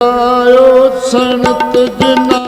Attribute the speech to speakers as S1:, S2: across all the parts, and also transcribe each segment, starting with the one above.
S1: ਗਾਇਓ ਸੰਤ ਜਨਾ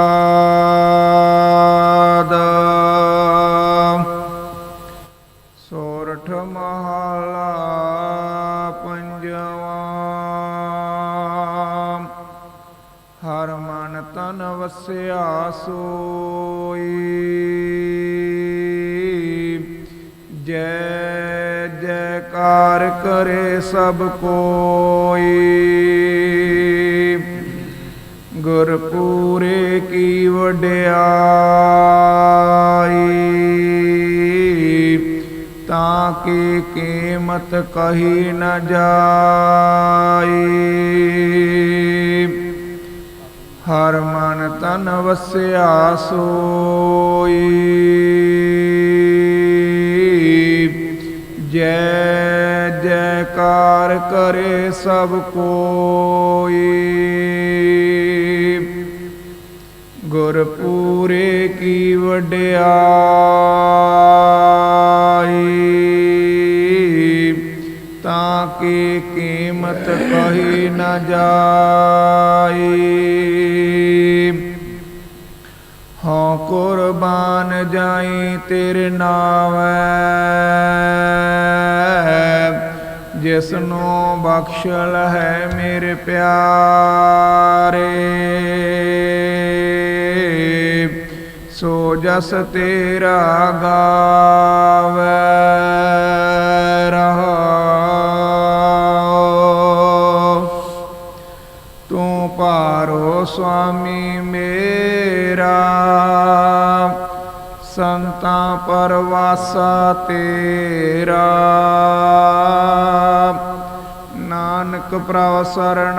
S2: ਪੰਜਵਾ ਹਰ ਮਨ ਤਨ ਵਸਿਆ ਸੋਈ। ਜੈ ਜੈਕਾਰ ਕਰੇ ਸਭ ਕੋਈ। ਗੁਰਪੂਰੇ ਕੀ ਕੀਮਤ ਕਹੀ ਨ ਜਾਈ। ਹਰ ਮਨ ਤਨ ਵਸਿਆ ਸੋਈ। ਜੈ ਜੈਕਾਰ ਕਰੇ ਸਭ ਕੋਈ। ਗੁਰਪੂਰੇ ਕੀ ਵਡਿਆਈ। ਕੀ ਕੀਮਤ ਕਹੀ ਨਾ ਜਾਈ। ਹਾਂ, ਕੁਰਬਾਨ ਜਾਈ ਤੇਰੇ ਨਾਮੈ ਜਿਸ ਨੂੰ ਬਖਸ਼ਲ ਹੈ ਮੇਰੇ ਪਿਆਰੇ। ਸੋ ਜਸ ਤੇਰਾ ਗਾਵੇ। ਪਾਰੋ ਸੁਆਮੀ ਮੇਰਾ ਸੰਤਾਂ ਪਰਵਾਸਾ ਤੇਰਾ ਨਾਨਕ ਪ੍ਰਭ ਸਰਣਾਈ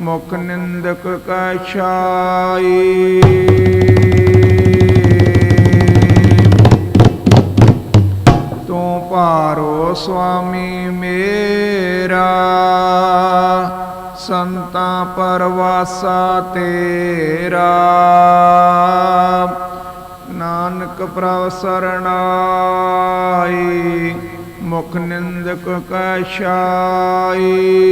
S2: ਮੁਖ ਨਿੰਦਕ ਕੈ ਛਾਈ ਤੂੰ ਭਾਰੋ ਸੁਆਮੀ ਮੇਰਾ ਸੰਤਾਂ ਪਰਵਾਸਾ ਤੇਰਾ। ਨਾਨਕ ਪ੍ਰਭ ਸਰਣਾਈ ਮੁਖ ਨਿੰਦਕ ਕੈ ਛਾਈ।